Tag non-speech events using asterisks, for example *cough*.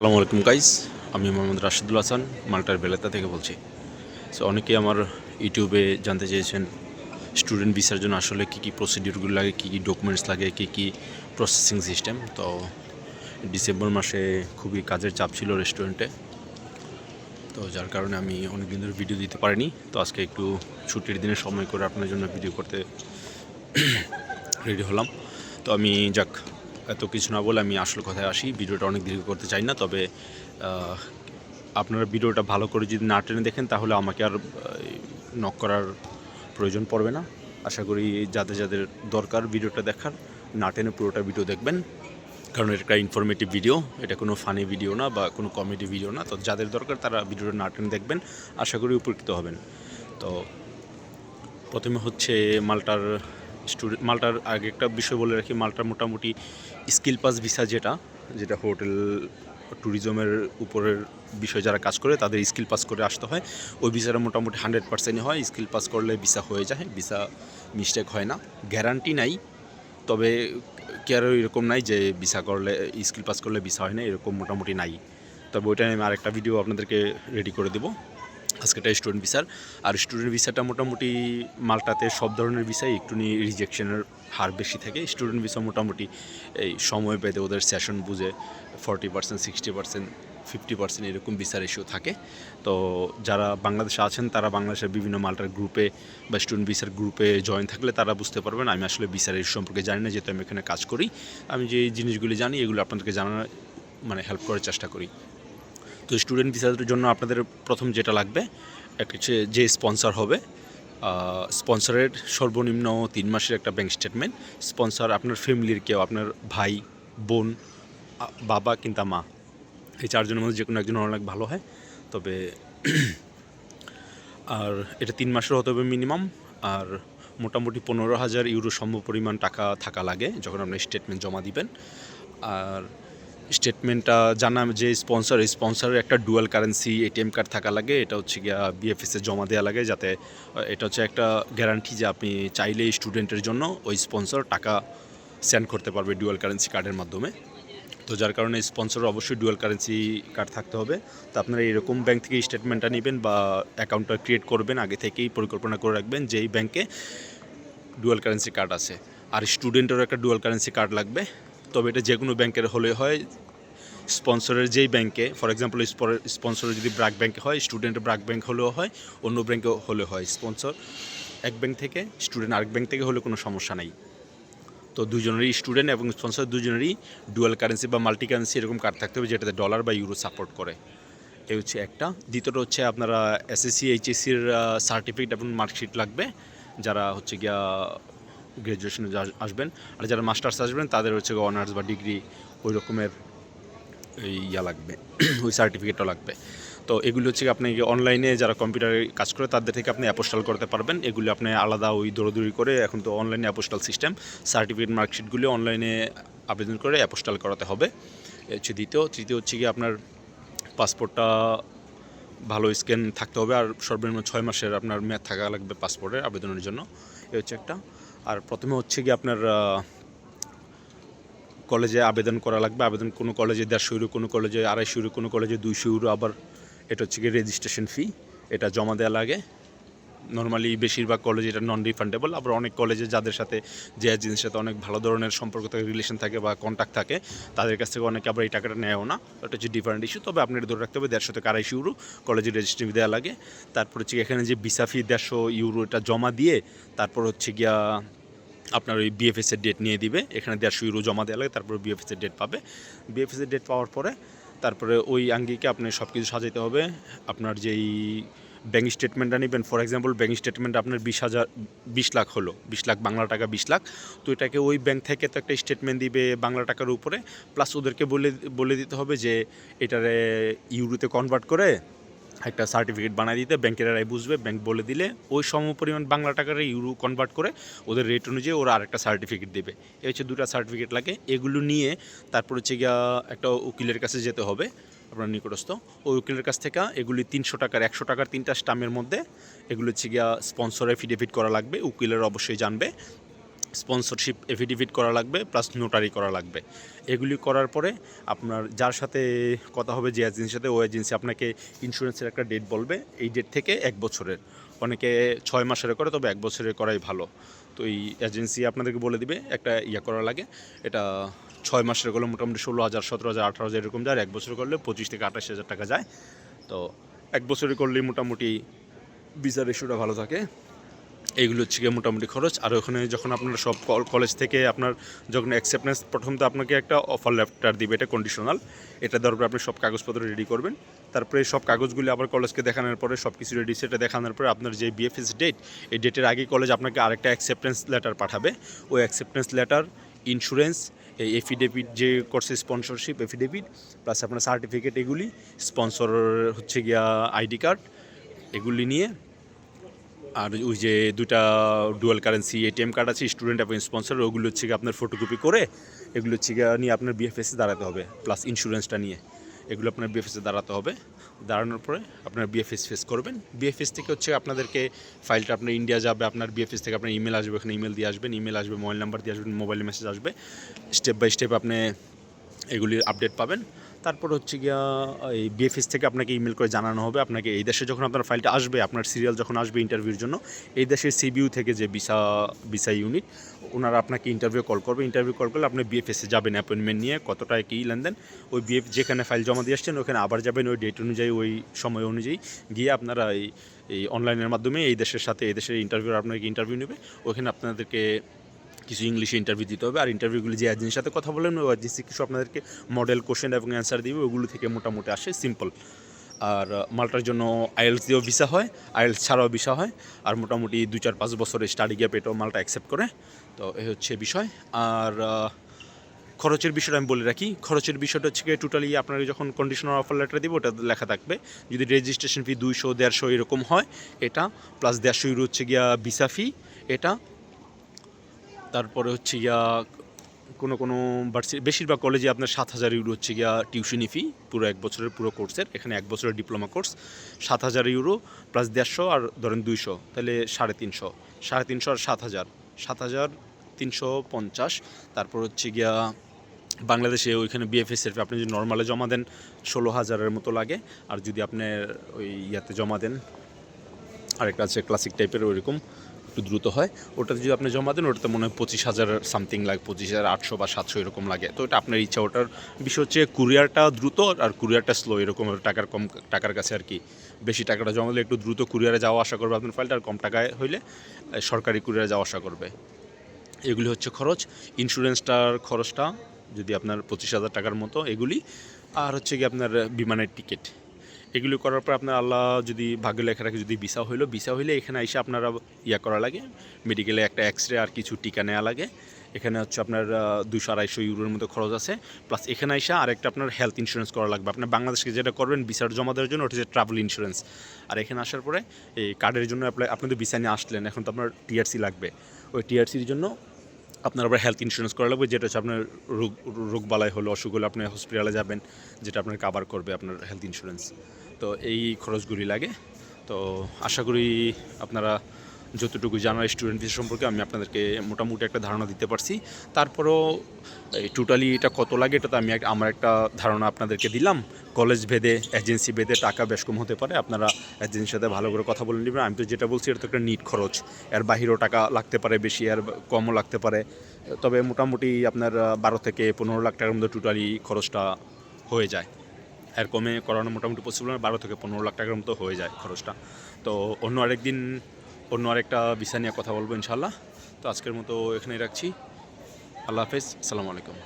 আসসালামু আলাইকুম গাইস আমি মোহাম্মদ রাশিদুল হাসান, মাল্টার বেলেতা থেকে বলছি। সো অনেকেই আমার ইউটিউবে জানতে চেয়েছেন স্টুডেন্ট ভিসার জন্য আসলে কী কী প্রসিডিউরগুলো লাগে, কী কী ডকুমেন্টস লাগে, কী কী প্রসেসিং সিস্টেম তো ডিসেম্বর মাসে খুবই কাজের চাপ ছিল রেস্টুরেন্টে তো, যার কারণে আমি অনেক দিন ধরে ভিডিও দিতে পারিনি। তো, আজকে একটু ছুটির দিনে সময় করে আপনার জন্য ভিডিও করতে *clears throat* রেডি হলাম। তো, আমি যাক এত কিছু না বলে আমি আসল কথায় আসি। ভিডিওটা অনেক দীর্ঘ করতে চাই না, তবে আপনারা ভিডিওটা ভালো করে যদি না টেনে দেখেন, তাহলে আমাকে আর নক করার প্রয়োজন পড়বে না। আশা করি যাদের যাদের দরকার ভিডিওটা দেখার, না টেনে পুরোটা ভিডিও দেখবেন। কারণ এটা একটা ইনফরমেটিভ ভিডিও এটা কোনো ফানি ভিডিও না বা কোনো কমেডি ভিডিও না। তো যাদের দরকার তারা ভিডিওটা না টেনে দেখবেন, আশা করি উপকৃত হবেন। তো, প্রথমে হচ্ছে মালটার স্টুডেন্ট মালটার আগে একটা বিষয় বলে রাখি মালটার মোটামুটি স্কিল পাস ভিসা যেটা যেটা হোটেল, ট্যুরিজমের উপরের বিষয় যারা কাজ করে, তাদের স্কিল পাস করে আসতে হয়। ওই ভিসাটা মোটামুটি হান্ড্রেড পার্সেন্টই হয়, স্কিল পাস করলে ভিসা হয়ে যায়, ভিসা মিস্টেক হয় না। গ্যারান্টি নাই, তবে কি আর এরকম নাই যে ভিসা করলে, স্কিল পাস করলে ভিসা হয় না, এরকম মোটামুটি নাই। তবে ওইটা আমি আরেকটা ভিডিও আপনাদেরকে রেডি করে দেবো। আজকেটা স্টুডেন্ট ভিসার আর স্টুডেন্ট ভিসাটা মোটামুটি মালটাতে সব ধরনের ভিসাই একটু নিয়ে রিজেকশনের হার বেশি থাকে। স্টুডেন্ট ভিসা মোটামুটি এই সময় পেতে ওদের সেশন বুঝে forty percent sixty percent fifty percent এরকম ভিসার ইস্যু থাকে। তো যারা বাংলাদেশে আছেন, তারা বাংলাদেশের বিভিন্ন মাল্টার গ্রুপে বা স্টুডেন্ট ভিসার গ্রুপে জয়েন থাকলে তারা বুঝতে পারবেন, আমি আসলে ভিসার ইস্যু সম্পর্কে জানি না, যেহেতু আমি এখানে কাজ করি। আমি যে জিনিসগুলি জানি, এগুলো আপনাদেরকে জানার মানে হেল্প করার চেষ্টা করি। তো স্টুডেন্ট ভিসার জন্য আপনাদের প্রথম যেটা লাগবে, একটা হচ্ছে যে স্পন্সর হবে স্পন্সরের সর্বনিম্ন তিন মাসের একটা ব্যাংক স্টেটমেন্ট স্পন্সর আপনার ফ্যামিলির কেউ, আপনার ভাই, বোন বাবা কিংবা মা, এই চারজনের মধ্যে যে কোনো একজন অনেক ভালো হয়। তবে *clears throat* আর এটা তিন মাসের হতে হবে মিনিমাম আর মোটামুটি পনেরো হাজার ইউরো সম পরিমাণ টাকা থাকা লাগে যখন আপনি স্টেটমেন্ট জমা দিবেন। আর স্টেটমেন্টটা জানা যে স্পন্সর, স্পন্সরের একটা ডুয়াল কারেন্সি এটিএম কার্ড থাকা লাগে, এটা হচ্ছে গিয়া বিএফএসে জমা দেওয়া লাগে যাতে এটা হচ্ছে একটা গ্যারান্টি যে আপনি চাইলে স্টুডেন্টের জন্য ওই স্পন্সর টাকা সেন্ড করতে পারবে ডুয়াল কারেন্সি কার্ডের মাধ্যমে। তো যার কারণে স্পন্সর অবশ্যই ডুয়াল কারেন্সি কার্ড থাকতে হবে। তো আপনারা এরকম ব্যাংক থেকে স্টেটমেন্টটা নেবেন বা অ্যাকাউন্টটা ক্রিয়েট করবেন, আগে থেকেই পরিকল্পনা করে রাখবেন যে এই ব্যাংকে ডুয়াল কারেন্সি কার্ড আছে। আর স্টুডেন্টেরও একটা ডুয়াল কারেন্সি কার্ড লাগবে। তবে এটা যে কোনো ব্যাংকের হলে হয়। স্পন্সরের যেই ব্যাংকে, ফর এক্সাম্পল স্পন্সরের যদি ব্রাক ব্যাংকে হয় স্টুডেন্টের ব্রাক ব্যাংক হলেও হয়, অন্য ব্যাংকে হলে হয়। স্পন্সর এক ব্যাংক থেকে স্টুডেন্ট আরেক ব্যাংক থেকে হলে কোনো সমস্যা নেই। তো দুজনেরই স্টুডেন্ট এবং স্পন্সর দুজনেরই ডুয়াল কারেন্সি বা মাল্টি কারেন্সি এরকম কার্ড থাকতে হবে, যেটাতে ডলার বা ইউরো সাপোর্ট করে। এই হচ্ছে একটা। দ্বিতীয়টা হচ্ছে আপনারা এসএসসি এইচএসসির সার্টিফিকেট এবং মার্কশিট লাগবে। যারা হচ্ছে গিয়া গ্র্যাজুয়েশনে আসবেন। আর যারা মাস্টার্স আসবেন, তাদের হচ্ছে অনার্স বা ডিগ্রি ওই রকমের ইয়া লাগবে, *clears throat* ওই সার্টিফিকেটও লাগবে। তো এগুলো হচ্ছে আপনি অনলাইনে যারা কম্পিউটারে কাজ করে, তাদের থেকে আপনি অ্যাপোস্টাল করতে পারবেন। এগুলো আপনি আলাদা ওই দৌড়দৌড়ি করে এখন তো অনলাইনে অ্যাপোস্টাল সিস্টেম সার্টিফিকেট মার্কশিটগুলো অনলাইনে আবেদন করে অ্যাপোস্টাল করাতে হবে। হচ্ছে দ্বিতীয়, তৃতীয় হচ্ছে কি আপনার পাসপোর্টটা ভালো স্ক্যান থাকতে হবে। আর সর্বনিম্ন ছয় মাসের আপনার মেয়াদ থাকা লাগবে পাসপোর্টের আবেদনের জন্য। এ হচ্ছে একটা। আর প্রথমে হচ্ছে কি আপনার কলেজে আবেদন করা লাগবে। আবেদন কোনো কলেজে দেড়শো ইউরো, কোনো কলেজে আড়াইশো ইউরো, কোনো কলেজে দুইশো ইউরো, আবার এটা হচ্ছে কি রেজিস্ট্রেশন ফি এটা জমা দেওয়া লাগে। নর্মালি বেশিরভাগ কলেজে এটা নন রিফান্ডেবল আবার অনেক কলেজে যাদের সাথে যে জিনিসের সাথে অনেক ভালো ধরনের সম্পর্ক থাকে রিলেশন থাকে বা কন্ট্যাক্ট থাকে, তাদের কাছ থেকে অনেকে আবার এই টাকাটা নেয়ও না। ওটা হচ্ছে ডিফারেন্ট ইস্যু তবে আপনি এটা ধরে রাখতে হবে দেড়শো থেকে আড়াইশো ইউরো কলেজে রেজিস্ট্রেশন দেওয়া লাগে। তারপর হচ্ছে এখানে যে ভিসা ফি দেড়শো ইউরো এটা জমা দিয়ে, তারপর হচ্ছে গিয়া আপনার ওই বিএফএস এর ডেট নিয়ে দিবে। এখানে দেড়শো ইউরো জমা দেওয়া লাগে, তারপরে বিএফএস এর ডেট পাবে। বিএফএস এর ডেট পাওয়ার পরে, তারপরে ওই আঙ্গিকে আপনি সব কিছু সাজাইতে হবে। আপনার যেই ব্যাঙ্ক স্টেটমেন্টটা নেবেন ফর এক্সাম্পল ব্যাঙ্ক স্টেটমেন্ট আপনার বিশ হাজার, বিশ লাখ হলো, বিশ লাখ বাংলা টাকা, বিশ লাখ। তো এটাকে ওই ব্যাংক থেকে তো একটা স্টেটমেন্ট দিবে বাংলা টাকার উপরে। প্লাস ওদেরকে বলে বলে দিতে হবে যে, এটারে ইউরোতে কনভার্ট করে একটা সার্টিফিকেট বানিয়ে দিতে, ব্যাংকের এরাই বুঝবে, ব্যাংক বলে দিলে ওই সম পরিমাণ বাংলা টাকার ইউরো কনভার্ট করে ওদের রেট অনুযায়ী ওরা আরেকটা সার্টিফিকেট দেবে। এই হচ্ছে দুটো সার্টিফিকেট লাগে, এগুলো নিয়ে তারপর হচ্ছে গিয়া একটা উকিলের কাছে যেতে হবে, আপনার নিকটস্থ। ওই উকিলের কাছ থেকে এগুলি তিনশো টাকার, একশো টাকার তিনটা স্টামের মধ্যে এগুলো হচ্ছে গিয়া স্পন্সর এফিডেভিট করা লাগবে, উকিলের অবশ্যই জানবে। স্পন্সরশিপ এফিডেভিট করা লাগবে প্লাস নোটারি করা লাগবে। এগুলি করার পরে আপনার যার সাথে কথা হবে, যে এজেন্সির সাথে, ওই এজেন্সি আপনাকে ইন্স্যুরেন্সের একটা ডেট বলবে, এই ডেট থেকে এক বছরের। অনেকে ছয় মাসের করে, তবে এক বছরের করাই ভালো। তো এই এজেন্সি আপনাদেরকে বলে দিবে, একটা ইয়ে করা লাগে। এটা ছয় মাসের করলে মোটামুটি ষোলো হাজার, সতেরো হাজার, আঠারো হাজার এরকম যায় এক বছর করলে পঁচিশ থেকে আঠাশ হাজার টাকা যায়। তো এক বছরে করলেই মোটামুটি ভিসার রেশিওটা ভালো থাকে। এইগুলো হচ্ছে গিয়ে মোটামুটি খরচ। আর ওখানে যখন আপনার সব কলেজ থেকে আপনার যখন অ্যাকসেপ্টেন্স প্রথম তো আপনাকে একটা অফার লেটার দিবে, এটা কন্ডিশনাল এটা দেওয়ার পরে আপনি সব কাগজপত্র রেডি করবেন। তারপরে সব কাগজগুলি আবার কলেজকে দেখানোর পরে সব কিছু রেডি সেটা দেখানোর পরে আপনার যে বিএফএস ডেট এই ডেটের আগে কলেজ আপনাকে আরেকটা অ্যাকসেপ্টেন্স লেটার পাঠাবে। ওই অ্যাকসেপ্টেন্স লেটার ইন্স্যুরেন্স এই এফিডেভিট যে করছে স্পন্সরশিপ এফিডেভিট প্লাস আপনার সার্টিফিকেট এগুলি স্পন্সর হচ্ছে গিয়া আইডি কার্ড এগুলি নিয়ে আর ওই যে দুটা ডুয়াল কারেন্সি এটিএম কার্ড আছে স্টুডেন্ট এবং স্পন্সর ওগুলো হচ্ছে আপনার ফটোকপি করে, এগুলো হচ্ছে নিয়ে আপনার বিএফএসে দাঁড়াতে হবে প্লাস ইন্স্যুরেন্সটা নিয়ে। এগুলো আপনার বিএফএসে দাঁড়াতে হবে, দাঁড়ানোর পরে আপনার বিএফএস ফেস করবেন। বিএফএস থেকে হচ্ছে আপনাদেরকে ফাইলটা আপনার ইন্ডিয়া যাবে, আপনার বিএফএস থেকে আপনার ইমেল আসবে, ওখানে ইমেল দিয়ে আসবেন ইমেল আসবে মোবাইল নাম্বার দিয়ে আসবেন মোবাইল মেসেজ আসবে। স্টেপ বাই স্টেপ আপনি এগুলির আপডেট পাবেন। তারপর হচ্ছে গিয়া এই বিএফএস থেকে আপনাকে ইমেল করে জানানো হবে। আপনাকে এই দেশে যখন আপনার ফাইলটা আসবে, আপনার সিরিয়াল যখন আসবে ইন্টারভিউর জন্য, এই দেশের সিবিইউ থেকে যে ভিসা ভিসা ইউনিট ওনারা আপনাকে ইন্টারভিউ কল করবে। ইন্টারভিউ কল করলে আপনি বিএফএসে যাবেন অ্যাপয়েন্টমেন্ট নিয়ে, কতটা কী লেনদেন, ওই বিএফ যেখানে ফাইল জমা দিয়ে আসছেন, ওখানে আবার যাবেন, ওই ডেট অনুযায়ী, ওই সময় অনুযায়ী গিয়ে আপনারা এই এই অনলাইনের মাধ্যমে এই দেশের সাথে, এই দেশের ইন্টারভিউ আপনাকে ইন্টারভিউ নেবে। ওখানে আপনাদেরকে কিছু ইংলিশে ইন্টারভিউ দিতে হবে। আর ইন্টারভিউগুলি যে এজেন্সির সাথে কথা বলেন ওই এজেন্সি কিছু আপনাদেরকে মডেল কোশ্চেন এবং অ্যান্সার দিবে, ওগুলো থেকে মোটামুটি আসে সিম্পল আর মালটার জন্য আইএলস দিয়েও ভিসা হয় আইএলস ছাড়াও ভিসা হয়। আর মোটামুটি দু চার পাঁচ বছরের স্টাডি গ্যাপ এটাও মালটা অ্যাকসেপ্ট করে। তো এই হচ্ছে বিষয়। আর খরচের বিষয়টা আমি বলে রাখি। খরচের বিষয়টা হচ্ছে গিয়ে টোটালি আপনাকে যখন কন্ডিশনার অফার লেটার দিব, ওটা লেখা থাকবে। যদি রেজিস্ট্রেশন ফি দুইশো, দেড়শো এরকম হয়, এটা প্লাস দেড়শো ইউরো হচ্ছে গিয়া ভিসা ফি এটা তারপরে হচ্ছে গিয়া কোনো কোনো ভার্সি বেশিরভাগ কলেজে আপনার সাত হাজার ইউরো হচ্ছে গিয়া টিউশনি ফি পুরো এক বছরের পুরো কোর্সের এখানে এক বছরের ডিপ্লোমা কোর্স সাত হাজার ইউরো প্লাস দেড়শো আর ধরেন দুইশো, তাহলে সাড়ে তিনশো সাড়ে তিনশো আর সাত হাজার সাত হাজার তিনশো পঞ্চাশ, তারপর হচ্ছে গিয়া বাংলাদেশে ওইখানে বিএফএসের আপনি যদি নর্মালে জমা দেন ষোলো হাজারের মতো লাগে, আর যদি আপনি ওই ইয়াতে জমা দেন, আরেকটা আছে ক্লাসিক টাইপের ওইরকম একটু দ্রুত হয় ওটাতে যদি আপনি জমা দেন, ওটাতে মনে হয় পঁচিশ হাজার সামথিং লাগে, পঁচিশ হাজার আটশো বা সাতশো এরকম লাগে। তো এটা আপনার ইচ্ছা, ওটার বিষয় হচ্ছে কুরিয়ারটা দ্রুত আর কুরিয়ারটা স্লো এরকম টাকার কম, টাকার কাছে আর কি। বেশি টাকাটা জমা দিলে একটু দ্রুত কুরিয়ারে যাওয়া আশা করবে আপনার ফাইলটা আর কম টাকায় হইলে সরকারি কুরিয়ারে যাওয়া আশা করবে। এগুলি হচ্ছে খরচ। ইন্স্যুরেন্সটার খরচটা, যদি আপনার পঁচিশ হাজার টাকার মতো, এগুলি। আর হচ্ছে কি আপনার বিমানের টিকিট এগুলি করার পর আপনার আল্লাহ যদি ভাগ্য লেখা রাখে, যদি ভিসা হইল ভিসা হইলে এখানে এসে আপনারা ইয়া করা লাগে। মেডিকেলে একটা এক্স রে আর কিছু টিকা নেওয়া লাগে। এখানে হচ্ছে আপনার দুশো আড়াইশো ইউরোর মতো খরচ আছে। প্লাস এখানে এসে আরেকটা আপনার হেলথ ইন্স্যুরেন্স করা লাগবে। আপনার বাংলাদেশকে যেটা করবেন ভিসার জমা দেওয়ার জন্য, ওটা হচ্ছে ট্রাভেল ইন্স্যুরেন্স আর এখানে আসার পরে এই কার্ডের জন্য অ্যাপ্লাই আপনি তো ভিসা নিয়ে আসলেন, এখন তো আপনার টিআরসি লাগবে। ওই টিআরসির জন্য আপনার আবার হেলথ ইন্স্যুরেন্স করা লাগবে, যেটা হচ্ছে আপনার রোগ রোগবালাই হলো, অসুখ হলে, আপনি হসপিটালে যাবেন, যেটা আপনার কাভার করবে আপনার হেলথ ইন্স্যুরেন্স তো এই খরচগুলি লাগে। তো আশা করি আপনারা যতটুকু জানার স্টুডেন্ট ভিসা সম্পর্কে আমি আপনাদেরকে মোটামুটি একটা ধারণা দিতে পারছি। তারপরও টোটালি এটা কত লাগে এটা তো আমি আমার একটা ধারণা আপনাদেরকে দিলাম। কলেজ ভেদে এজেন্সি ভেদে টাকা বেশ কম হতে পারে। আপনারা এজেন্সির সাথে ভালো করে কথা বলে নেবেন। আমি তো যেটা বলছি, এটা তো একটা নিট খরচ। এর বাহিরেও টাকা লাগতে পারে বেশি আর কমও লাগতে পারে। তবে মোটামুটি আপনার বারো থেকে পনেরো লাখ টাকার মধ্যে টোটালি খরচটা হয়ে যায়। এর কমে করানো মোটামুটি পসিবল বারো থেকে পনেরো লাখ টাকার মতো হয়ে যায় খরচটা। তো অন্য আরেকদিন অন্য আরেকটা বিষয় নিয়ে কথা বলব ইনশাল্লাহ তো আজকের মতো এখানেই রাখছি। আল্লাহ হাফেজ। আসসালামু আলাইকুম।